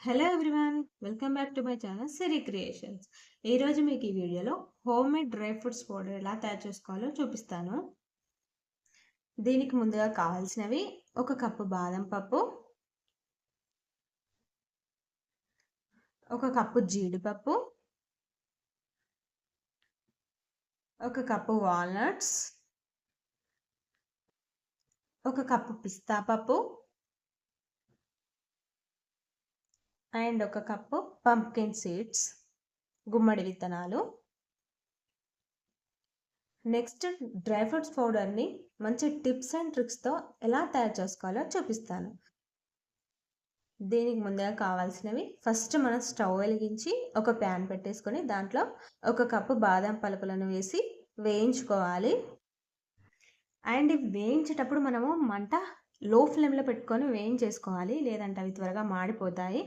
Hello everyone welcome back to my channel Siri creations ఈరోజు మీకు ఈ వీడియోలో home made dry fruits powder ఎలా తయారు చేసుకోవాలో చూపిస్తాను. దీనికి ముందుగా కావాల్సినవి ఒక కప్పు బాదం పప్పు ఒక కప్పు జీడిపప్పు ఒక కప్పు వాల్నట్స్ ఒక కప్పు పిస్తా పప్పు అండ్ ఒక కప్పు పంప్కిన్ సీడ్స్ గుమ్మడి విత్తనాలు. నెక్స్ట్ డ్రై ఫ్రూట్స్ పౌడర్ని మంచి టిప్స్ అండ్ ట్రిక్స్తో ఎలా తయారు చేసుకోవాలో చూపిస్తాను. దీనికి ముందుగా కావాల్సినవి ఫస్ట్ మనం స్టవ్ వెలిగించి ఒక ప్యాన్ పెట్టేసుకొని దాంట్లో ఒక కప్పు బాదం పలుకులను వేసి వేయించుకోవాలి. అండ్ ఇవి వేయించేటప్పుడు మనము మంట లో ఫ్లేమ్లో పెట్టుకొని వేయించేసుకోవాలి. లేదంటే అవి త్వరగా మాడిపోతాయి.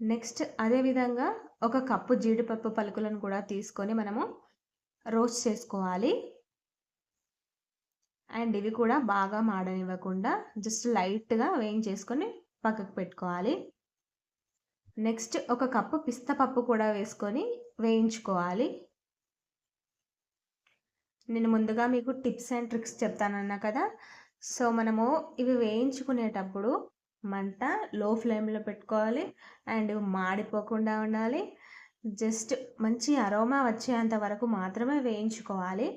నెక్స్ట్ అదేవిధంగా ఒక కప్పు జీడిపప్పు పలుకులను కూడా తీసుకొని మనము రోస్ట్ చేసుకోవాలి. అండ్ ఇవి కూడా బాగా మాడనివ్వకుండా జస్ట్ లైట్గా వేయించేసుకొని పక్కకు పెట్టుకోవాలి. నెక్స్ట్ ఒక కప్పు పిస్తా పప్పు కూడా వేసుకొని వేయించుకోవాలి. నేను ముందుగా మీకు టిప్స్ అండ్ ట్రిక్స్ చెప్తానన్నా కదా. సో మనము ఇవి వేయించుకునేటప్పుడు మంట లో ఫ్లేమ్లో పెట్టుకోవాలి. అండ్ మాడిపోకుండా ఉండాలి. జస్ట్ మంచి అరోమా వచ్చేంత వరకు మాత్రమే వేయించుకోవాలి.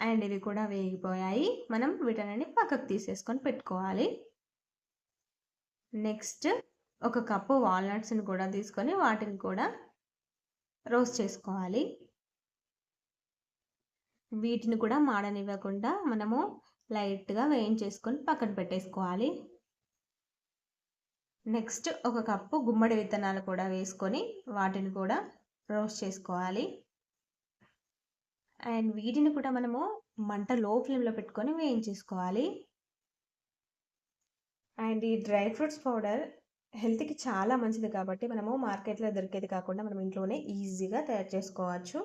అండ్ ఇవి కూడా వేగిపోయాయి. మనం వీటన్ని పక్కకు తీసేసుకొని పెట్టుకోవాలి. నెక్స్ట్ ఒక కప్పు వాల్నట్స్ని కూడా తీసుకొని వాటిని కూడా రోస్ట్ చేసుకోవాలి. వీటిని కూడా మాడనివ్వకుండా మనము లైట్గా వేయించేసుకొని పక్కన పెట్టేసుకోవాలి. నెక్స్ట్ ఒక కప్పు గుమ్మడి విత్తనాలు కూడా వేసుకొని వాటిని కూడా రోస్ట్ చేసుకోవాలి. అండ్ వీటిని కూడా మనము మంట లో ఫ్లేమ్లో పెట్టుకొని వేయించేసుకోవాలి. అండ్ ఈ డ్రై ఫ్రూట్స్ పౌడర్ హెల్త్కి చాలా మంచిది కాబట్టి మనము మార్కెట్లో దొరికేది కాకుండా మనం ఇంట్లోనే ఈజీగా తయారు చేసుకోవచ్చు.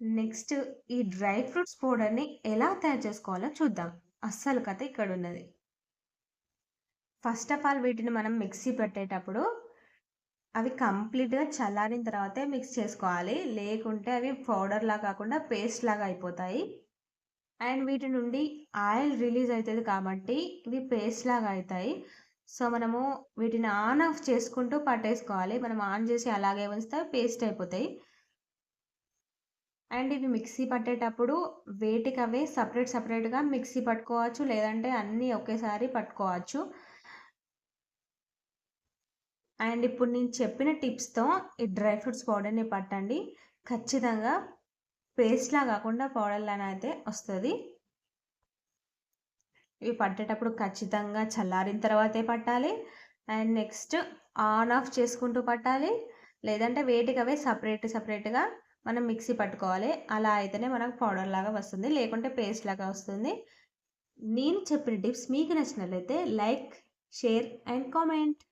నెక్స్ట్ ఈ డ్రై ఫ్రూట్స్ పౌడర్ని ఎలా తయారు చేసుకోవాలో చూద్దాం. అస్సలు కథ ఇక్కడ ఉన్నది ఫస్ట్ ఆఫ్ ఆల్ వీటిని మనం మిక్సీ పెట్టేటప్పుడు అవి కంప్లీట్గా చల్లారిన తర్వాతే మిక్స్ చేసుకోవాలి. లేకుంటే అవి పౌడర్లా కాకుండా పేస్ట్ లాగా అయిపోతాయి. అండ్ వీటి నుండి ఆయిల్ రిలీజ్ అవుతుంది కాబట్టి ఇవి పేస్ట్ లాగా అవుతాయి. సో మనము వీటిని ఆన్ ఆఫ్ చేసుకుంటూ పట్టేసుకోవాలి. మనం ఆన్ చేసి అలాగే ఉంచితే పేస్ట్ అయిపోతాయి. అండ్ ఇవి మిక్సీ పట్టేటప్పుడు వేటికి అవే సపరేట్ సపరేట్గా మిక్సీ పట్టుకోవచ్చు లేదంటే అన్నీ ఒకేసారి పట్టుకోవచ్చు. అండ్ ఇప్పుడు నేను చెప్పిన టిప్స్తో ఈ డ్రై ఫ్రూట్స్ పౌడర్ని పట్టండి. ఖచ్చితంగా పేస్ట్లా కాకుండా పౌడర్లానే అయితే వస్తుంది. ఇవి పట్టేటప్పుడు ఖచ్చితంగా చల్లారిన తర్వాతే పట్టాలి. అండ్ నెక్స్ట్ ఆన్ ఆఫ్ చేసుకుంటూ పట్టాలి. లేదంటే వేటికి అవే సపరేట్ సపరేట్గా మనం మిక్సీ పట్టుకోవాలి. అలా అయితేనే మనకు పౌడర్ లాగా వస్తుంది. లేకుంటే పేస్ట్ లాగా వస్తుంది. నేను చెప్పిన టిప్స్ మీకు నచ్చినట్లయితే లైక్ షేర్ అండ్ కామెంట్.